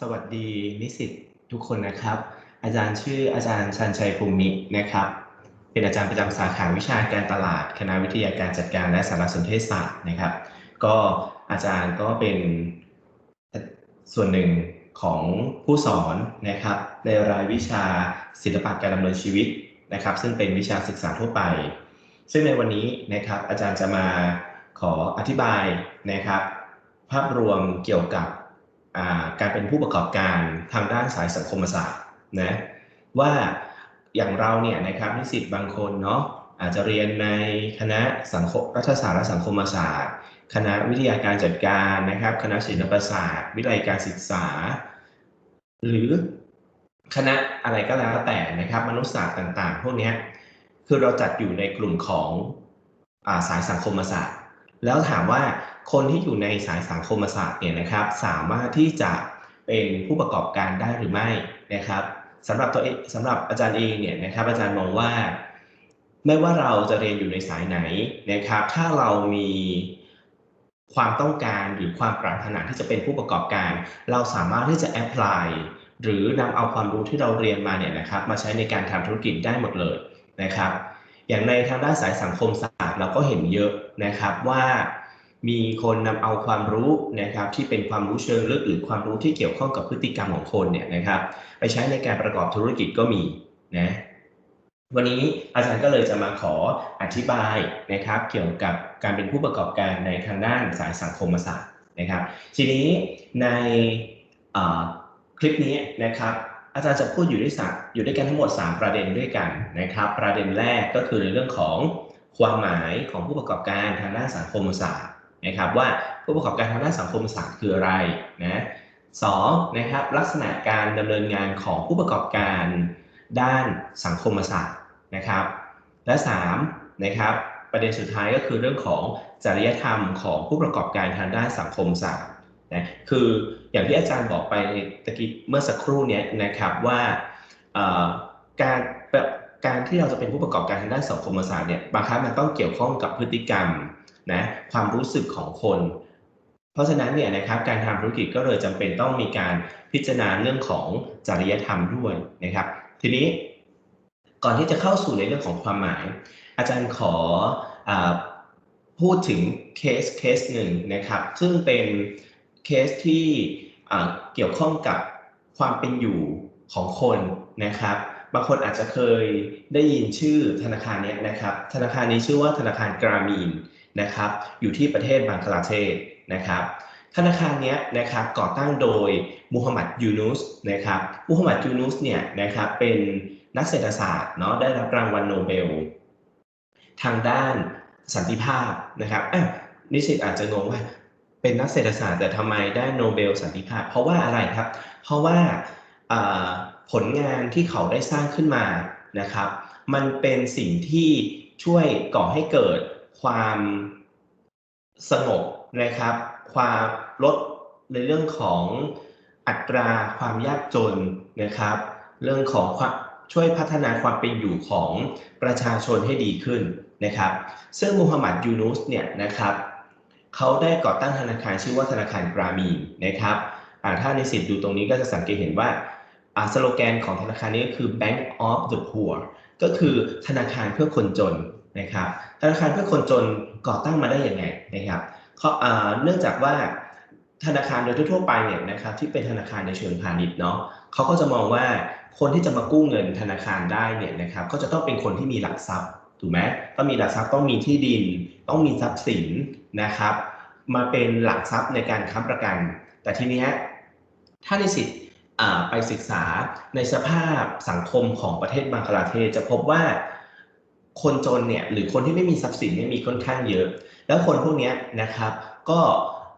สวัสดีนิสิตทุกคนนะครับ อาจารย์ชื่ออาจารย์ชันชัยภูมินะครับ เป็นอาจารย์ประจำสาขาวิชาการตลาด คณะวิทยาการจัดการและสารสนเทศศาสตร์นะครับ ก็อาจารย์ก็เป็นส่วนหนึ่งของผู้สอนนะครับ ในรายวิชาศิลปะการดำเนินชีวิตนะครับ ซึ่งเป็นวิชาศึกษาทั่วไป ซึ่งในวันนี้นะครับอาจารย์จะมาขออธิบายนะครับ ภาพรวมเกี่ยวกับ การเป็นผู้ประกอบการทางด้านสายสังคมศาสตร์นะว่าอย่างเราเนี่ยนะครับนิสิตบางคนเนาะอาจจะเรียนในคณะสังคมรัฐศาสตร์และสังคมศาสตร์ คณะวิทยาการจัดการนะครับ คณะศิลปศาสตร์ วิทยาการศึกษา หรือคณะอะไรก็แล้วแต่นะครับ มนุษยศาสตร์ต่างๆ พวกนี้คือเราจัดอยู่ในกลุ่มของอาสายสังคมศาสตร์ แล้วถามว่า คนที่อยู่ในสายสังคมศาสตร์เนี่ยนะครับสามารถที่จะเป็นผู้ประกอบการได้หรือไม่นะครับสำหรับตัวเองสำหรับอาจารย์เองเนี่ยนะครับอาจารย์มองว่า ไม่ว่าเราจะเรียนอยู่ในสายไหนนะครับ ถ้าเรามีความต้องการหรือความปรารถนาที่จะเป็นผู้ประกอบการ เราสามารถที่จะแอพพลายหรือนำเอาความรู้ที่เราเรียนมาเนี่ยนะครับ มาใช้ในการทำธุรกิจได้หมดเลยนะครับ อย่างในทางด้านสายสังคมศาสตร์เราก็เห็นเยอะนะครับว่า มีคนนำเอาความรู้นะครับที่เป็นความรู้เชิงลึกหรือความรู้ที่เกี่ยวข้องกับพฤติกรรมของคนเนี่ยนะครับ ไปใช้ในการประกอบธุรกิจก็มีนะวันนี้อาจารย์ก็เลยจะมาขออธิบายนะครับ เกี่ยวกับการเป็นผู้ประกอบการในทางด้านสายสังคมศาสตร์นะครับ ทีนี้ในคลิปนี้นะครับอาจารย์จะพูดอยู่ด้วยสัอยู่ด้วยกันทั้งหมด 3 ประเด็นด้วยกันนะครับ ประเด็นแรกก็คือในเรื่องของความหมายของผู้ประกอบการทางด้านสังคมศาสตร์ นะครับว่าผู้ประกอบการทางด้านสังคมศาสตร์คืออะไรนะสองนะครับลักษณะการดำเนินงานของผู้ประกอบการด้านสังคมศาสตร์นะครับและ3นะครับประเด็นสุดท้ายก็คือเรื่องของจริยธรรมของผู้ประกอบการทางด้านสังคมศาสตร์นะคืออย่างที่อาจารย์บอกไปตะกี้เมื่อสักครู่นี้นะครับว่าการการที่เราจะเป็นผู้ประกอบการทางด้านสังคมศาสตร์เนี่ยบางครั้งมันต้องเกี่ยวข้องกับพฤติกรรม นะความรู้สึกของคน เพราะฉะนั้นเนี่ยนะครับการทำธุรกิจก็เลยจำเป็นต้องมีการพิจารณาเรื่องของจริยธรรมด้วยนะครับ ทีนี้ก่อนที่จะเข้าสู่ในเรื่องของความหมาย อาจารย์ขออพูดถึงเคสเคสหนึ่งนะครับ ซึ่งเป็นเคสที่เกี่ยวข้องกับความเป็นอยู่ของคนนะครับ บางคนอาจจะเคยได้ยินชื่อธนาคารนี้นะครับ ธนาคารนี้ชื่อว่าธนาคารกรามีน นะครับอยู่ที่ประเทศบังคลาเทศนะครับธนาคารนี้นะครับก่อตั้งโดยมูฮัมหมัดยูนุสนะครับมูฮัมหมัดยูนุสเนี่ยนะครับเป็นนักเศรษฐศาสตร์เนาะได้รับรางวัลโนเบล ทางด้านสันติภาพนะครับนิสิตอาจจะงงว่าเป็นนักเศรษฐศาสตร์แต่ทำไมได้โนเบลสันติภาพ เพราะว่าอะไรครับ เพราะว่าผลงานที่เขาได้สร้างขึ้นมานะครับ มันเป็นสิ่งที่ช่วยก่อให้เกิด ความสงบนะครับ ความลดในเรื่องของอัตราความยากจนนะครับ เรื่องของช่วยพัฒนาความเป็นอยู่ของประชาชนให้ดีขึ้นนะครับ ซึ่งมูฮัมหมัดยูนุสเนี่ยนะครับเขาได้ก่อตั้งธนาคารชื่อว่าธนาคารกรามีนนะครับถ้าในสิทธิ์ดูตรงนี้ก็จะสังเกตเห็นว่าสโลแกนของธนาคารนี้ก็คือ Bank of the Poor ก็คือธนาคารเพื่อคนจน นะครับธนาคารเพื่อคนจนก่อตั้งมาได้อย่างไงนะครับเนื่องจากว่าธนาคารโดยทั่วไปเนี่ยนะครับที่เป็นธนาคารในเชิงพาณิชย์เนาะเขาก็จะมองว่าคนที่จะมากู้เงินธนาคารได้เนี่ยนะครับก็จะต้องเป็นคนที่มีหลักทรัพย์ถูกไหมต้องมีหลักทรัพย์ต้องมีที่ดิน ต้องมีทรัพย์สินนะครับ มาเป็นหลักทรัพย์ในการค้ำประกัน แต่ทีนี้ถ้าในสิทธิ์ไปศึกษาในสภาพสังคมของประเทศบังคลาเทศจะพบว่า คนจนเนี่ยหรือคนที่ไม่มีทรัพย์สินเนี่ยมีค่อนข้างเยอะ แล้วคนพวกนี้นะครับ ก็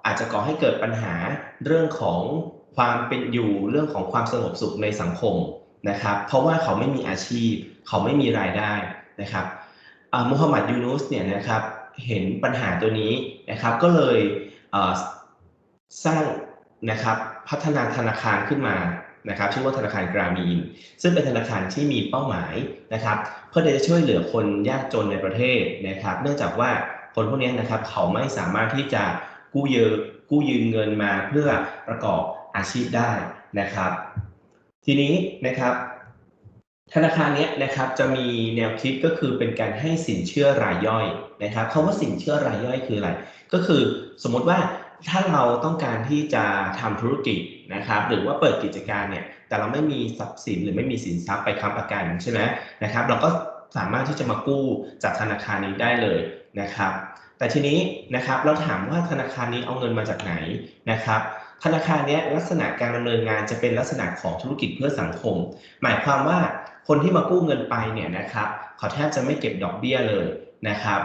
อาจจะก่อให้เกิดปัญหาเรื่องของความเป็นอยู่เรื่องของความสงบสุขในสังคมนะครับ เพราะว่าเขาไม่มีอาชีพ เขาไม่มีรายได้นะครับมูฮัมหมัดยูนุสเนี่ยนะครับเห็นปัญหาตัวนี้นะครับ ก็เลยสร้างนะครับพัฒนาธนาคารขึ้นมา นะครับชื่อว่าธนาคารกรามีน ซึ่งเป็นธนาคารที่มีเป้าหมายนะครับเพื่อจะช่วยเหลือคนยากจนในประเทศนะครับ เนื่องจากว่าคนพวกนี้นะครับเขาไม่สามารถที่จะกู้ยืมกู้ยืมเงินมาเพื่อประกอบอาชีพได้นะครับ ทีนี้นะครับ ธนาคารนี้นะครับจะมีแนวคิดก็คือเป็นการให้สินเชื่อรายย่อยนะครับคาว่าสินเชื่อรายย่อยคืออะไร ก็คือสมมติว่าถ้าเราต้องการที่จะทำธุรกิจ นะครับหรือว่าเปิดกิจการเนี่ยแต่เราไม่มีทรัพย์สินหรือไม่มีสินทรัพย์ไปค้ำประกันใช่ไหมนะครับเราก็สามารถที่จะมากู้จากธนาคารนี้ได้เลยนะครับ แต่ทีนี้นะครับเราถามว่าธนาคารนี้เอาเงินมาจากไหนนะครับ ธนาคารนี้ลักษณะการดำเนินงานจะเป็นลักษณะของธุรกิจเพื่อสังคม หมายความว่าคนที่มากู้เงินไปเนี่ยนะครับเขาแทบจะไม่เก็บดอกเบี้ยเลยนะครับ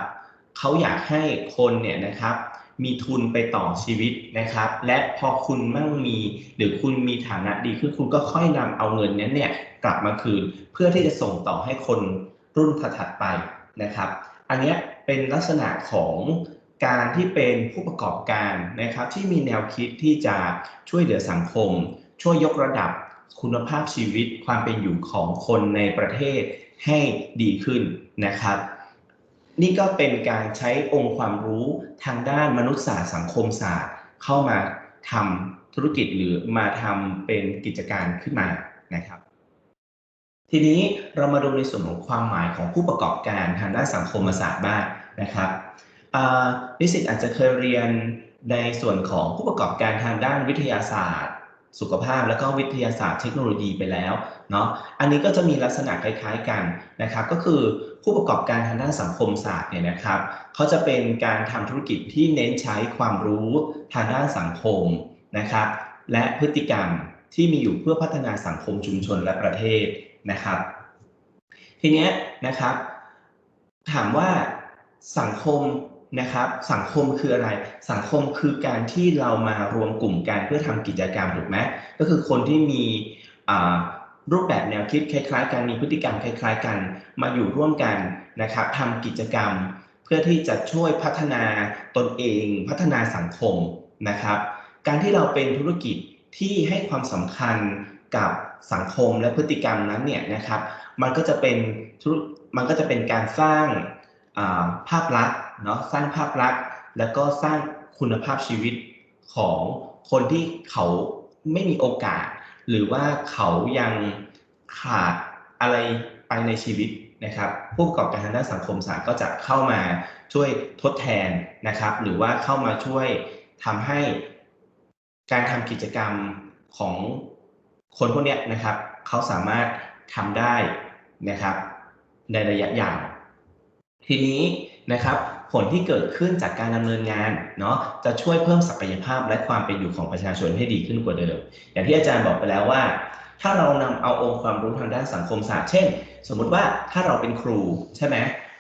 เขาอยากให้คนเนี่ยนะครับ มีทุนไปต่อชีวิตนะครับ และพอคุณมั่งมีหรือคุณมีฐานะดีขึ้นคุณก็ค่อยนำเอาเงินนั้นเนี่ยกลับมาคืน เพื่อที่จะส่งต่อให้คนรุ่นถัดไปนะครับ อันนี้เป็นลักษณะของการที่เป็นผู้ประกอบการนะครับ ที่มีแนวคิดที่จะช่วยเหลือสังคม ช่วยยกระดับคุณภาพชีวิตความเป็นอยู่ของคนในประเทศให้ดีขึ้นนะครับ นี่ก็เป็นการใช้องค์ความรู้ทางด้านมนุษยศาสตร์สังคมศาสตร์ เข้ามาทำธุรกิจหรือมาทำเป็นกิจการขึ้นมานะครับ ทีนี้เรามาดูในส่วนของความหมายของผู้ประกอบการทางด้านสังคมศาสตร์บ้างนะครับนิสิตอาจจะเคยเรียนในส่วนของผู้ประกอบการทางด้านวิทยาศาสตร์ สุขภาพ แล้วก็วิทยาศาสตร์เทคโนโลยีไปแล้ว เนาะอันนี้ก็จะมีลักษณะคล้ายๆกันนะครับ ก็คือผู้ประกอบการทางด้านสังคมศาสตร์เนี่ยนะครับเขาจะเป็นการทำธุรกิจที่เน้นใช้ความรู้ทางด้านสังคมนะครับ และพฤติกรรมที่มีอยู่เพื่อพัฒนาสังคมชุมชนและประเทศนะครับ ทีนี้นะครับ ถามว่าสังคมนะครับ สังคมคืออะไร สังคมคือการที่เรามารวมกลุ่มกันเพื่อทำกิจกรรมถูกไหมก็คือคนที่มี รูปแบบแนวคิดคล้ายๆ กันมีพฤติกรรมคล้าย ๆ กัน มาอยู่ร่วมกันนะครับทำกิจกรรม เพื่อที่จะช่วยพัฒนาตนเอง พัฒนาสังคมนะครับ การที่เราเป็นธุรกิจที่ให้ความสำคัญกับสังคมและพฤติกรรมนั้นเนี่ยนะครับ มันก็จะเป็นมันก็จะเป็นการสร้างภาพลักษณ์เนาะสร้างภาพลักษณ์ แล้วก็สร้างคุณภาพชีวิตของคนที่เขาไม่มีโอกาส หรือว่าเขายังขาดอะไรไปในชีวิตนะครับผู้ประกอบการทางด้านสังคมศาสตร์ก็จะเข้ามาช่วยทดแทนนะครับ หรือว่าเข้ามาช่วยทำให้การทำกิจกรรมของคนพวกนี้นะครับ เขาสามารถทำได้นะครับในระยะยาวทีนี้นะครับ ผลที่เกิดขึ้นจากการดำเนินงานเนาะจะช่วยเพิ่มศักยภาพและความเป็นอยู่ของประชาชนให้ดีขึ้นกว่าเดิม อย่างที่อาจารย์บอกไปแล้วว่า ถ้าเรานำเอาองค์ความรู้ทางด้านสังคมศาสตร์เช่น สมมุติว่าถ้าเราเป็นครูใช่ไหม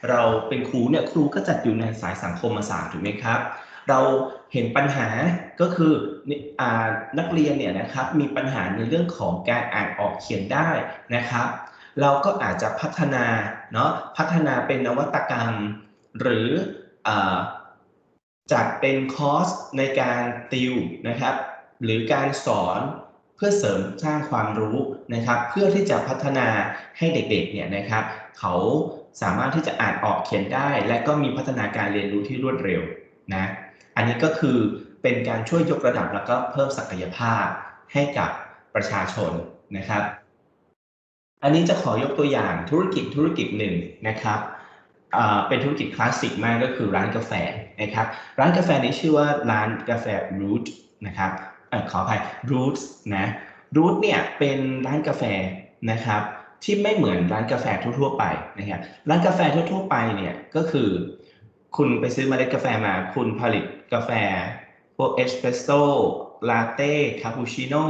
เราเป็นครูเนี่ยครูก็จัดอยู่ในสายสังคมศาสตร์ถูกไหมครับ เราเห็นปัญหาก็คือนักเรียนเนี่ยนะครับมีปัญหาในเรื่องของการอ่านออกเขียนได้นะครับ เราก็อาจจะพัฒนาเนาะพัฒนาเป็นนวัตกรรม หรือ จัดเป็นคอร์สในการติวนะครับ หรือการสอนเพื่อเสริมสร้างความรู้นะครับ เพื่อที่จะพัฒนาให้เด็กๆเนี่ยนะครับ เขาสามารถที่จะอ่านออกเขียนได้ และก็มีพัฒนาการเรียนรู้ที่รวดเร็วนะอันนี้ก็คือเป็นการช่วยยกระดับแล้วก็เพิ่มศักยภาพให้กับประชาชนนะครับ อันนี้จะขอยกตัวอย่างธุรกิจธุรกิจหนึ่งนะครับ เป็นธุรกิจคลาสสิกมากก็คือร้านกาแฟนะครับ ร้านกาแฟนี้ชื่อว่าร้านกาแฟ Root นะครับอขออภัย Roots นะ Root เนี่ยเป็นร้านกาแฟนะครับที่ไม่เหมือนร้านกาแฟทั่วๆไปนะครับร้านกาแฟทั่วๆไปเนี่ยก็คือ คุณไปซื้อเมล็ดกาแฟมา คุณผลิตกาแฟ พวกเอสเปรสโซ่ลาเต้คาปูชิโน่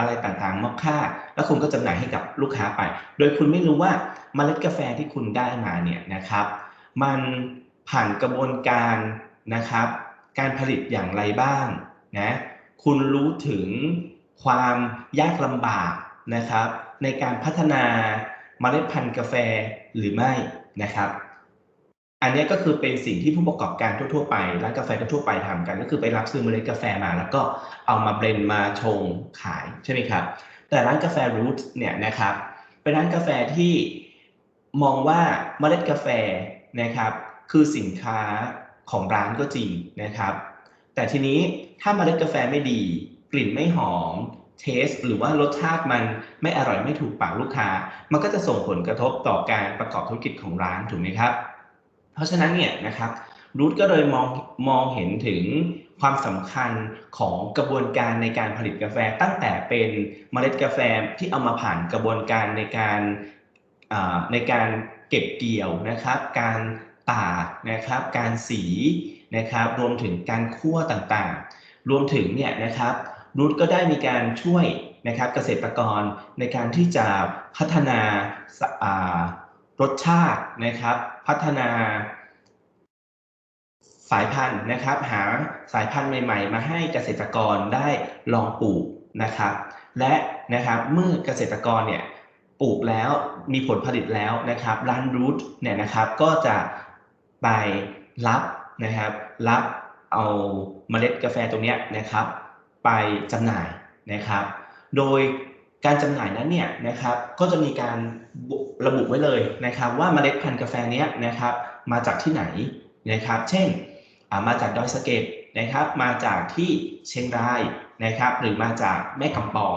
อะไรต่างๆมอคค่า แล้วคุณก็จำหน่ายให้กับลูกค้าไป โดยคุณไม่รู้ว่าเมล็ดกาแฟที่คุณได้มาเนี่ยนะครับ มันผ่านกระบวนการนะครับ การผลิตอย่างไรบ้างนะคุณรู้ถึงความยากลำบากนะครับ ในการพัฒนาเมล็ดพันธุ์กาแฟหรือไม่นะครับ อันนี้ก็คือเป็นสิ่งที่ผู้ประกอบการทั่วๆไปร้านกาแฟทั่วไปทำกัน ก็คือไปรับซื้อเมล็ดกาแฟมา แล้วก็เอามาเบลนมาชงขายใช่ไหมครับ แต่ร้านกาแฟรูทเนี่ยนะครับเป็นร้านกาแฟที่มองว่าเมล็ดกาแฟนะครับคือสินค้าของร้านก็จริงนะครับ แต่ทีนี้ถ้าเมล็ดกาแฟไม่ดี กลิ่นไม่หอมเทสหรือว่ารสชาติมันไม่อร่อยไม่ถูกปากลูกค้า มันก็จะส่งผลกระทบต่อการประกอบธุรกิจของร้านถูกไหมครับ ราะฉะนั้นเนี่ยนะครับรูทก็เลยมองมองเห็นถึงความสำคัญของกระบวนการในการผลิตกาแฟตั้งแต่เป็นเมล็ดกาแฟที่เอามาผ่านกระบวนการในการในการเก็บเกี่ยวนะครับ การตากนะครับ การสีนะครับ รวมถึงการคั่วต่างๆ รวมถึงเนี่ยนะครับรูทก็ได้มีการช่วยนะครับเกษตรกรในการที่จะพัฒนาา รสชาตินะครับ พัฒนาสายพันธุ์นะครับ หาสายพันธุ์ใหม่ ๆ มาให้เกษตรกรได้ลองปลูกนะครับ และนะครับเมื่อเกษตรกรเนี่ยปลูกแล้วมีผลผลิตแล้วนะครับร้านรูทเนี่ยนะครับก็จะไปรับนะครับรับเอาเมล็ดกาแฟตรงนี้นะครับ ไปจำหน่ายนะครับ โดยการจำหน่ายนั้นเนี่ยนะครับก็จะมีการ ระบุไว้เลยนะครับว่าเมล็ดพันธุ์กาแฟนี้นะครับมาจากที่ไหนนะครับ เช่นมาจากดอยสะเก็ดนะครับ มาจากที่เชียงรายนะครับ หรือมาจากแม่กำปอง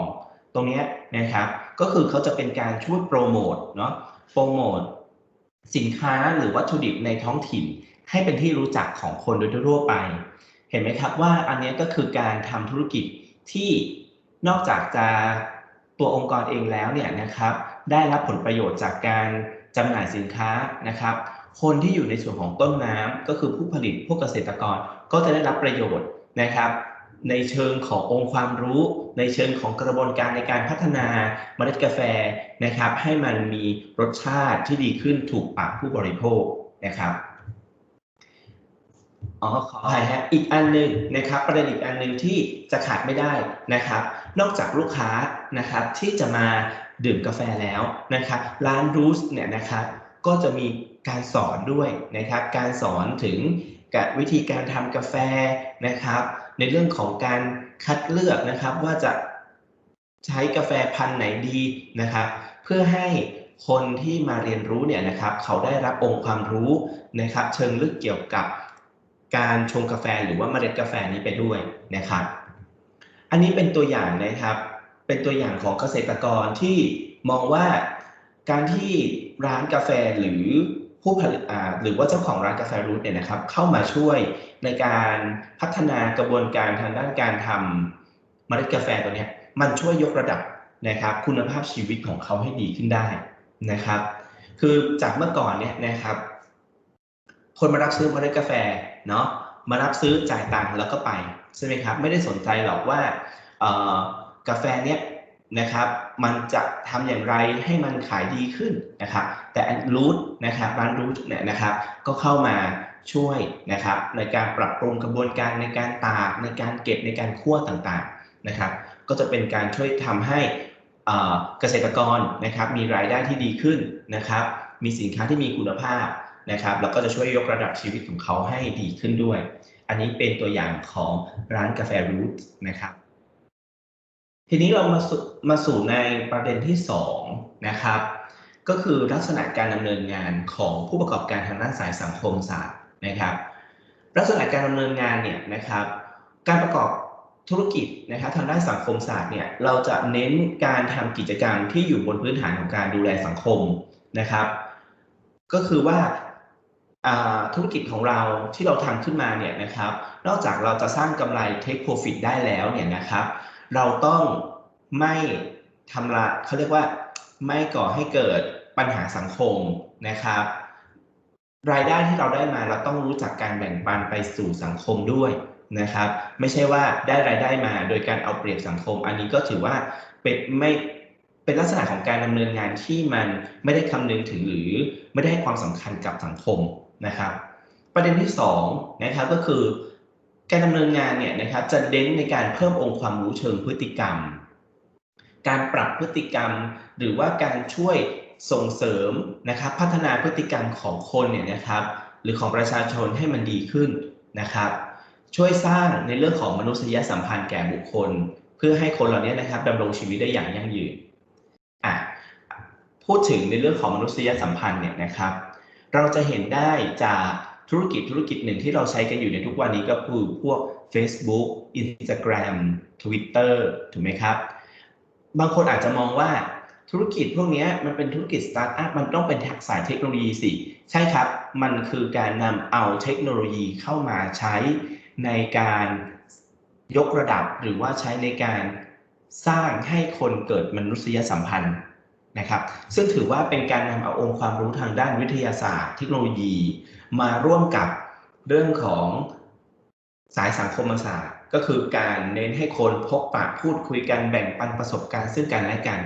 ตรงนี้นะครับก็คือเขาจะเป็นการช่วยโปรโมทเนาะโปรโมทสินค้าหรือวัตถุดิบในท้องถิ่น ให้เป็นที่รู้จักของคนโดยทั่วไป เห็นไหมครับว่าอันนี้ก็คือการทำธุรกิจที่นอกจากจะตัวองค์กรเองแล้วเนี่ยนะครับ ได้รับผลประโยชน์จากการจำหน่ายสินค้านะครับ คนที่อยู่ในส่วนของต้นน้ำก็คือผู้ผลิตพวกเกษตรกรก็จะได้รับประโยชน์นะครับ ในเชิงขององค์ความรู้ ในเชิงของกระบวนการในการพัฒนาเมล็ดกาแฟนะครับ ให้มันมีรสชาติที่ดีขึ้นถูกปากผู้บริโภคนะครับอ๋อขออภัยฮะอีกอันหนึ่งนะครับ ประเด็นอีกอันหนึ่งที่จะขาดไม่ได้นะครับ นอกจากลูกค้านะครับที่จะมา ดื่มกาแฟแล้วนะครับร้านรูสเนี่ยนะครับก็จะมีการสอนด้วยนะครับ การสอนถึงวิธีการทำกาแฟนะครับ ในเรื่องของการคัดเลือกนะครับว่าจะใช้กาแฟพันธุ์ไหนดีนะครับ เพื่อให้คนที่มาเรียนรู้เนี่ยนะครับ เขาได้รับองค์ความรู้นะครับ เชิงลึกเกี่ยวกับการชงกาแฟหรือว่าเมล็ดกาแฟนี้ไปด้วยนะครับ อันนี้เป็นตัวอย่างนะครับ เป็นตัวอย่างของเกษตรกรที่มองว่าการที่ร้านกาแฟหรือผู้ผลิตหรือว่าเจ้าของร้านกาแฟรูทเนี่ยนะครับ เข้ามาช่วยในการพัฒนากระบวนการทางด้านการทำเมล็ดกาแฟตัวนี้มันช่วยยกระดับนะครับ คุณภาพชีวิตของเขาให้ดีขึ้นได้นะครับ คือจากเมื่อก่อนเนี่ยนะครับ คนมารับซื้อเมล็ดกาแฟเนาะมารับซื้อจ่ายตังค์แล้วก็ไปใช่ไหมครับ ไม่ได้สนใจหรอกว่า กาแฟเนี้ยนะครับ มันจะทำอย่างไรให้มันขายดีขึ้นนะครับ แต่รูทนะครับร้านรูทเนี่ยนะครับ ก็เข้ามาช่วยนะครับ ในการปรับปรุงกระบวนการในการตากในการเก็บในการคั่วต่างๆนะครับ ก็จะเป็นการช่วยทำให้เกษตรกรนะครับ มีรายได้ที่ดีขึ้นนะครับ มีสินค้าที่มีคุณภาพนะครับแล้วก็จะช่วยยกระดับชีวิตของเขาให้ดีขึ้นด้วย อันนี้เป็นตัวอย่างของร้านกาแฟรูทนะครับ ทีนี้เรามาสู่มาสู่ในประเด็นที่2นะครับ ก็คือลักษณะการดำเนินงานของผู้ประกอบการทางด้านสายสังคมศาสตร์นะครับ ลักษณะการดำเนินงานเนี่ยนะครับ การประกอบธุรกิจนะครับทางด้านสังคมศาสตร์เนี่ยเราจะเน้นการทำกิจกรรมที่อยู่บนพื้นฐานของการดูแลสังคมนะครับ ก็คือว่าธุรกิจของเราที่เราทำขึ้นมาเนี่ยนะครับ นอกจากเราจะสร้างกำไร take profit ได้แล้วเนี่ยนะครับ เราต้องไม่ทำละเขาเรียกว่าไม่ก่อให้เกิดปัญหาสังคมนะครับ รายได้ที่เราได้มาเราต้องรู้จักการแบ่งปันไปสู่สังคมด้วยนะครับ ไม่ใช่ว่าได้รายได้มาโดยการเอาเปรียบสังคม อันนี้ก็ถือว่าเป็นไม่เป็นลักษณะของการดำเนินงานที่มันไม่ได้คำนึงถึงหรือไม่ได้ให้ความสำคัญกับสังคมนะครับ ประเด็นที่2นะครับก็คือ การดำเนินงานเนี่ยนะครับจะเน้นในการเพิ่มองค์ความรู้เชิงพฤติกรรม การปรับพฤติกรรม หรือว่าการช่วยส่งเสริมนะครับพัฒนาพฤติกรรมของคนเนี่ยนะครับ หรือของประชาชนให้มันดีขึ้นนะครับ ช่วยสร้างในเรื่องของมนุษยสัมพันธ์แก่บุคคล เพื่อให้คนเหล่านี้นะครับดำรงชีวิตได้อย่างยั่งยืนอะพูดถึงในเรื่องของมนุษยสัมพันธ์เนี่ยนะครับ เราจะเห็นได้จาก ธุรกิจธุรกิจหนึ่งที่เราใช้กันอยู่ในทุกวันนี้ก็คือพวก Facebook Instagram Twitter ถูกไหมครับ บางคนอาจจะมองว่าธุรกิจพวกนี้มันเป็นธุรกิจสตาร์ทอัพมันต้องเป็นสายเทคโนโลยีสิ ใช่ครับ มันคือการนำเอาเทคโนโลยีเข้ามาใช้ในการยกระดับหรือว่าใช้ในการสร้างให้คนเกิดมนุษยสัมพันธ์ นะครับ ซึ่งถือว่าเป็นการนำเอาองค์ความรู้ทางด้านวิทยาศาสตร์ เทคโนโลยี มาร่วมกับเรื่องของสายสังคมศาสตร์ ก็คือการเน้นให้คนพบปะพูดคุยกันแบ่งปันประสบการณ์ซึ่งกันและกัน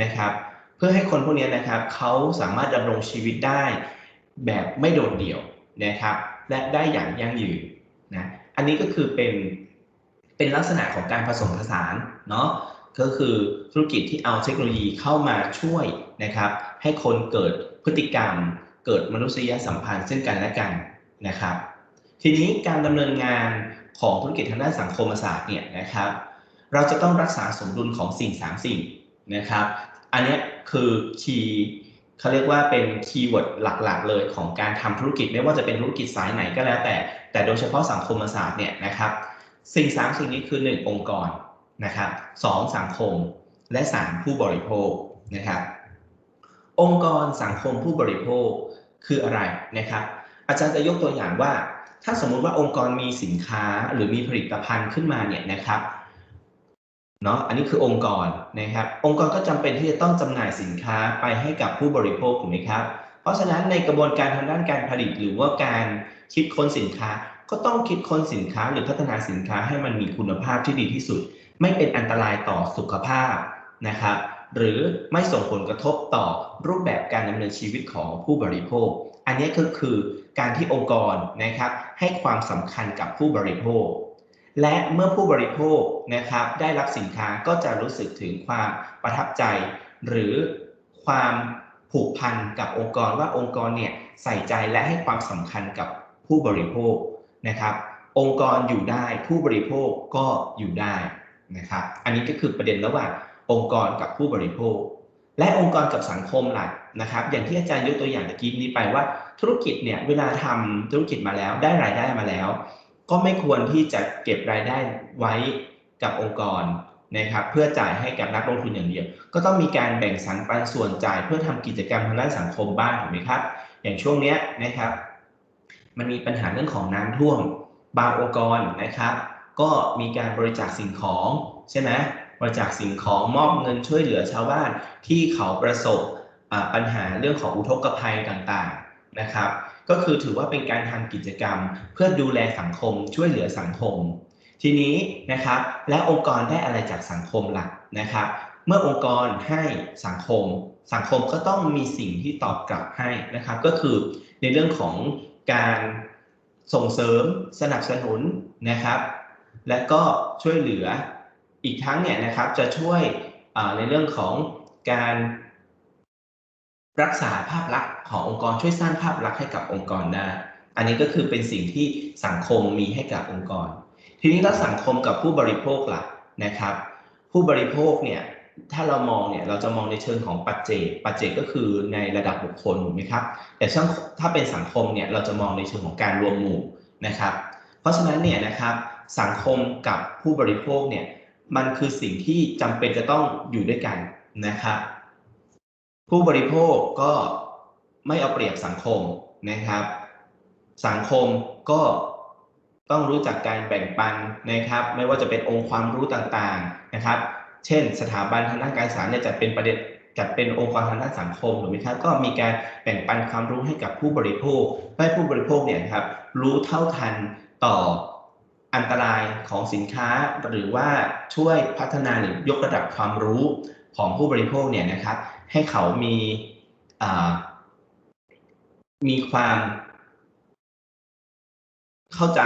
นะครับ เพื่อให้คนพวกนี้นะครับเขาสามารถดำรงชีวิตได้แบบไม่โดดเดี่ยวนะครับ และได้อย่างยั่งยืนนะอันนี้ก็คือเป็นเป็นลักษณะของการผสมผสานเนาะ ก็คือธุรกิจที่เอาเทคโนโลยีเข้ามาช่วยนะครับ ให้คนเกิดพฤติกรรม เกิดมนุษยสัมพันธ์ซึ่งกันและกันนะครับ ทีนี้การดำเนินงานของธุรกิจทางด้านสังคมศาสตร์เนี่ยนะครับ เราจะต้องรักษาสมดุลของสิ่ง 3 สิ่งนะครับ อันนี้คือคีย์เขาเรียกว่าเป็นคีย์เวิร์ดหลักๆ เลยของการทำธุรกิจไม่ว่าจะเป็นธุรกิจสายไหนก็แล้วแต่ แต่โดยเฉพาะสังคมศาสตร์เนี่ยนะครับ สิ่งสามสิ่งนี้คือ 1 องค์กร นะครับสสังคม และ3ผู้บริโภคนะครับ องค์กรสังคมผู้บริโภคคืออะไรนะครับ อาจารย์จะยกตัวอย่างว่า ถ้าสมมุติว่าองค์กรมีสินค้าหรือมีผลิตภัณฑ์ขึ้นมาเนี่ยนะครับเนาะอันนี้คือองค์กรนะครับ องค์กรก็จำเป็นที่จะต้องจำหน่ายสินค้าไปให้กับผู้บริโภคถูกไหมครับ เพราะฉะนั้นในกระบวนการทางด้านการผลิตหรือว่าการคิดค้นสินค้า ก็ต้องคิดค้นสินค้าหรือพัฒนาสินค้าให้มันมีคุณภาพที่ดีที่สุด ไม่เป็นอันตรายต่อสุขภาพนะครับ หรือไม่ส่งผลกระทบต่อรูปแบบการดำเนินชีวิตของผู้บริโภค อันนี้ก็คือการที่องค์กรนะครับให้ความสำคัญกับผู้บริโภค และเมื่อผู้บริโภคนะครับได้รับสินค้าก็จะรู้สึกถึงความประทับใจ หรือความผูกพันกับองค์กรว่าองค์กรเนี่ยใส่ใจและให้ความสำคัญกับผู้บริโภคนะครับ องค์กรอยู่ได้ผู้บริโภคก็อยู่ได้ นะครับ อันนี้ก็คือประเด็นระหว่างองค์กรกับผู้บริโภค และองค์กรกับสังคมหลักนะครับ อย่างที่อาจารย์ยกตัวอย่างตะกี้นี้ไปว่าธุรกิจเนี่ยเวลาทำธุรกิจมาแล้วได้รายได้มาแล้ว ก็ไม่ควรที่จะเก็บรายได้ไว้กับองค์กรนะครับเพื่อจ่ายให้กับนักลงทุนอย่างเดียว ก็ต้องมีการแบ่งสรรปันส่วนจ่ายเพื่อทำกิจกรรมทางด้านสังคมบ้างถูกไหมครับ อย่างช่วงนี้นะครับ มันมีปัญหาเรื่องของน้ำท่วมบางองค์กรนะครับ ก็มีการบริจาคสิ่งของใช่ไหมบริจาคสิ่งของมอบเงินช่วยเหลือชาวบ้านที่เขาประสบปัญหาเรื่องของอุทกภัยต่างๆนะครับ ก็คือถือว่าเป็นการทำกิจกรรม เพื่อดูแลสังคมช่วยเหลือสังคม ทีนี้นะครับและองค์กรได้อะไรจากสังคมล่ะนะครับ เมื่อองค์กรให้สังคม สังคมก็ต้องมีสิ่งที่ตอบกลับให้นะครับ ก็คือในเรื่องของการส่งเสริมสนับสนุนนะครับ และก็ช่วยเหลืออีกทั้งเนี่ยนะครับจะช่วยในเรื่องของการรักษาภาพลักษณ์ขององค์กรช่วยสร้างภาพลักษณ์ให้กับองค์กรได้ อันนี้ก็คือเป็นสิ่งที่สังคมมีให้กับองค์กร ทีนี้แล้วสังคมกับผู้บริโภคล่ะนะครับ ผู้บริโภคเนี่ยถ้าเรามองเนี่ยเราจะมองในเชิงของปัจเจก ปัจเจกก็คือในระดับบุคคลถูกไหมครับ แต่ถ้าเป็นสังคมเนี่ยเราจะมองในเชิงของการรวมหมู่นะครับ เพราะฉะนั้นเนี่ยนะครับ สังคมกับผู้บริโภคเนี่ยมันคือสิ่งที่จำเป็นจะต้องอยู่ด้วยกันนะครับผู้บริโภคก็ไม่เอาเปรียบสังคมนะครับ สังคมก็ต้องรู้จักการแบ่งปันนะครับ ไม่ว่าจะเป็นองค์ความรู้ต่างๆนะครับ เช่น สถาบันทางด้านการศึกษาเนี่ยจัดเป็นประเด็นจัดเป็นองค์กรทางด้านสังคมถูกไหมครับก็มีการแบ่งปันความรู้ให้กับผู้บริโภคให้ผู้บริโภคเนี่ยครับรู้เท่าทันต่อ อันตรายของสินค้าหรือว่าช่วยพัฒนาหรือยกระดับความรู้ของผู้บริโภคเนี่ยนะครับ ให้เขามีมีความเข้าใจ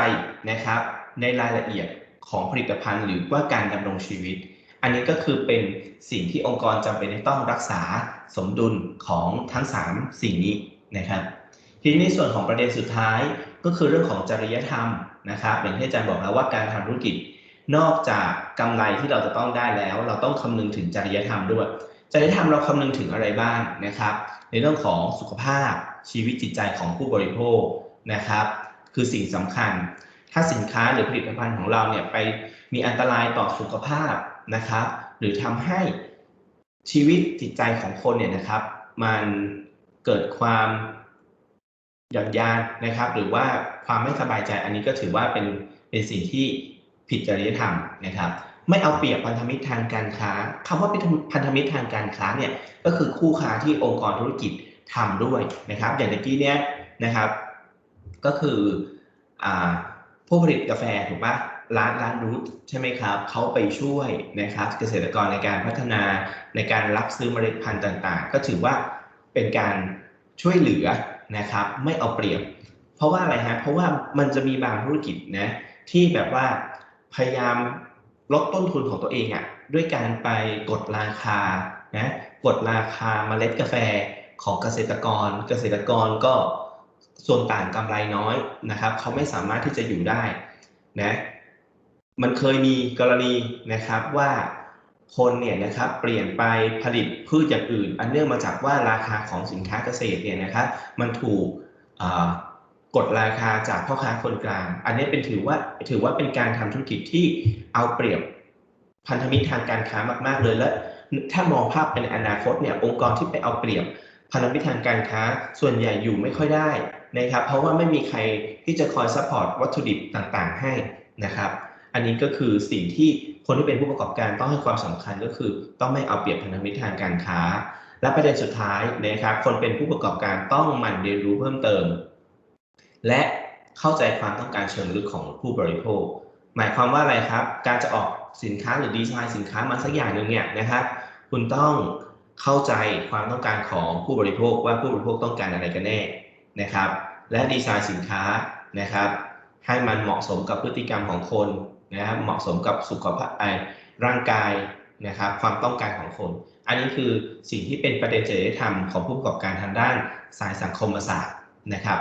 นะครับ ในรายละเอียดของผลิตภัณฑ์ หรือว่าการดำรงชีวิต อันนี้ก็คือเป็นสิ่งที่องค์กรจำเป็นต้องรักษาสมดุลของทั้ง 3 สิ่งนี้นะครับ ทีนี้ในส่วนของประเด็นสุดท้ายก็คือเรื่องของจริยธรรม นะครับ อย่างที่อาจารย์บอกแล้วว่าการทำธุรกิจนอกจากกำไรที่เราจะต้องได้แล้ว เราต้องคำนึงถึงจริยธรรมด้วย จริยธรรมเราคำนึงถึงอะไรบ้างนะครับ ในเรื่องของสุขภาพชีวิตจิตใจของผู้บริโภคนะครับ คือสิ่งสำคัญ ถ้าสินค้าหรือผลิตภัณฑ์ของเราเนี่ยไปมีอันตรายต่อสุขภาพนะครับ หรือทำให้ชีวิตจิตใจของคนเนี่ยนะครับ มันเกิดความ หย่อนยานนะครับ หรือว่าความไม่สบายใจอันนี้ก็ถือว่าเป็นเป็นสิ่งที่ผิดจริยธรรมนะครับ ไม่เอาเปรียบพันธมิตรทางการค้าคำว่าพันธมิตรทางการค้าเนี่ยก็คือคู่ค้าที่องค์กรธุรกิจทำด้วยนะครับ อย่างเมื่อกี้เนี้ยนะครับ ก็คืออ่าผู้ผลิตกาแฟถูกปะร้านร้านรูทใช่ไหมครับเขาไปช่วยนะครับเกษตรกรในการพัฒนาในการรับซื้อเมล็ดพันธุ์ต่างๆ ก็ถือว่าเป็นการช่วยเหลือ นะครับไม่เอาเปรียบ เพราะว่าอะไรฮะเพราะว่ามันจะมีบางธุรกิจนะที่แบบว่าพยายามลดต้นทุนของตัวเองอะ่ะด้วยการไปกดราคานะกดราคาเมล็ดกาแฟของเกษตรกร เกษตรกรก็ส่วนต่างกำไรน้อยนะครับเขาไม่สามารถที่จะอยู่ได้นะมันเคยมีกรณีนะครับว่า คนเนี่ยนะครับเปลี่ยนไปผลิตพืชอย่างอื่น อันเนื่องมาจากว่าราคาของสินค้าเกษตรเนี่ยนะครับมันถูกกดราคาจากพ่อค้าคนกลาง อันนี้เป็นถือว่าถือว่าเป็นการทำธุรกิจที่เอาเปรียบพันธมิตรทางการค้ามากๆเลยและถ้ามองภาพเป็นอนาคตเนี่ยองค์กรที่ไปเอาเปรียบพันธมิตรทางการค้าส่วนใหญ่อยู่ไม่ค่อยได้นะครับเพราะว่าไม่มีใครที่จะคอยซัพพอร์ตวัตถุดิบต่างๆให้นะครับ อันนี้ก็คือสิ่งที่คนที่เป็นผู้ประกอบการต้องให้ความสำคัญก็คือ ต้องไม่เอาเปรียบพันธมิตรทางการค้า และประเด็นสุดท้ายนะครับ คนเป็นผู้ประกอบการต้องหมั่นเรียนรู้เพิ่มเติม และเข้าใจความต้องการเชิงลึกของผู้บริโภค หมายความว่าอะไรครับ การจะออกสินค้าหรือดีไซน์สินค้ามาสักอย่างหนึ่งเนี่ยนะครับ คุณต้องเข้าใจความต้องการของผู้บริโภคว่าผู้บริโภคต้องการอะไรกันแน่นะครับ และดีไซน์สินค้านะครับ ให้มันเหมาะสมกับพฤติกรรมของคน นะครับเหมาะสมกับสุขภาพร่างกายนะครับ ความต้องการของคน อันนี้คือสิ่งที่เป็นประเด็นจริยธรรมของผู้ประกอบการทางด้านสายสังคมศาสตร์นะครับ